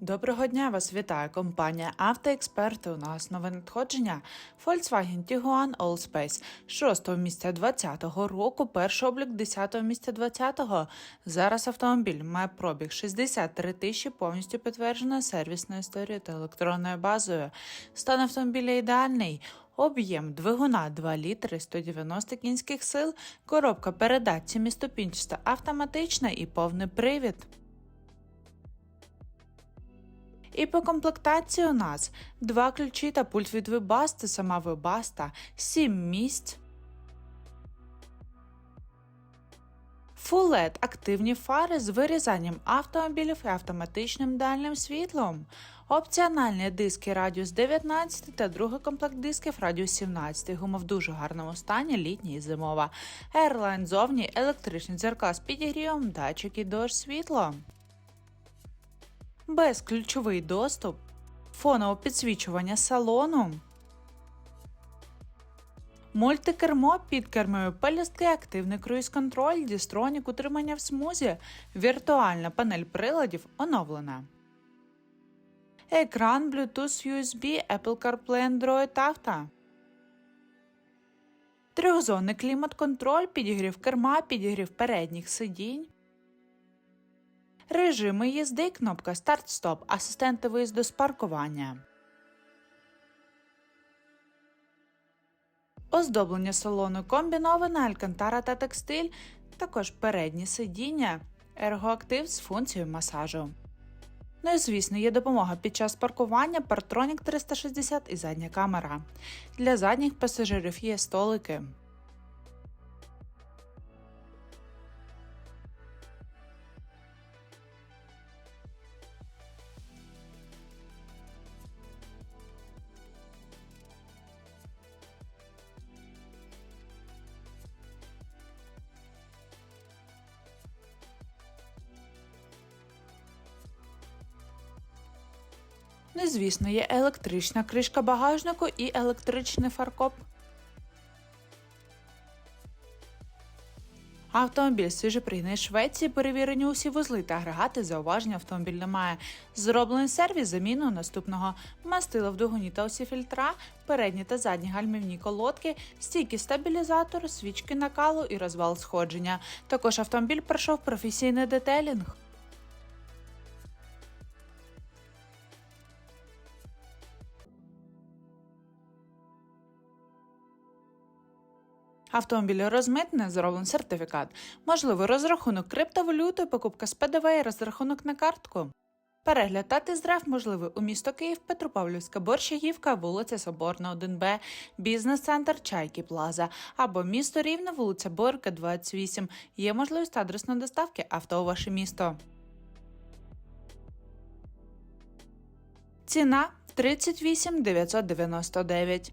Доброго дня вас вітає компанія Автоексперти. У нас нове надходження Volkswagen Tiguan Allspace 6 місця 20-го року, перший облік 10 місця 20-го. Зараз автомобіль має пробіг 63 тисячі, повністю підтверджена сервісною історією та електронною базою. Стан автомобіля ідеальний. Об'єм двигуна 2 літри 190 кінських сил, коробка передач сіміступінчаста автоматична і повний привід. І по комплектації у нас два ключі та пульт від вибасти, сама вибаста, 7 місць. LED – активні фари з вирізанням автомобілів і автоматичним дальним світлом. Опціональні диски радіус 19 та другий комплект дисків радіус 17. Гума в дуже гарному стані, літня і зимова. Airline зовні, електричні дзеркала з підігрівом, датчики дощ світло безключовий доступ, фонове підсвічування салону, мультикермо під кермою пелюстки, активний круїз-контроль, дістронік, утримання в смузі, віртуальна панель приладів оновлена. Екран Bluetooth USB, Apple CarPlay Android Auto. Трьохзонний клімат-контроль, підігрів керма, підігрів передніх сидінь. Режими їзди, кнопка старт-стоп, асистенти виїзду з паркування. Оздоблення салону комбіноване, алькантара та текстиль, також передні сидіння, ергоактив з функцією масажу. Ну і звісно, є допомога під час паркування, Partronix 360 і задня камера. Для задніх пасажирів є столики. Ну і звісно, є електрична кришка багажнику і електричний фаркоп. Автомобіль свіжопригнаний з Швеції, перевірені усі вузли та агрегати, зауваження автомобіль не має. Зроблений сервіс заміну наступного мастила в двигуні та усі фільтра, передні та задні гальмівні колодки, стійки стабілізатор, свічки накалу і розвал сходження. Також автомобіль пройшов професійний детелінг. Автомобіль розмитне, зроблений сертифікат. Можливий розрахунок криптовалюти, покупка з ПДВ і розрахунок на картку. Перегляд та тест-драйв можливий у місто Київ, Петропавлівська, Борщагівка, вулиця Соборна, 1Б, бізнес-центр Чайки Плаза або місто Рівне, вулиця Борка, 28. Є можливість адресної доставки авто у ваше місто. Ціна 38 999.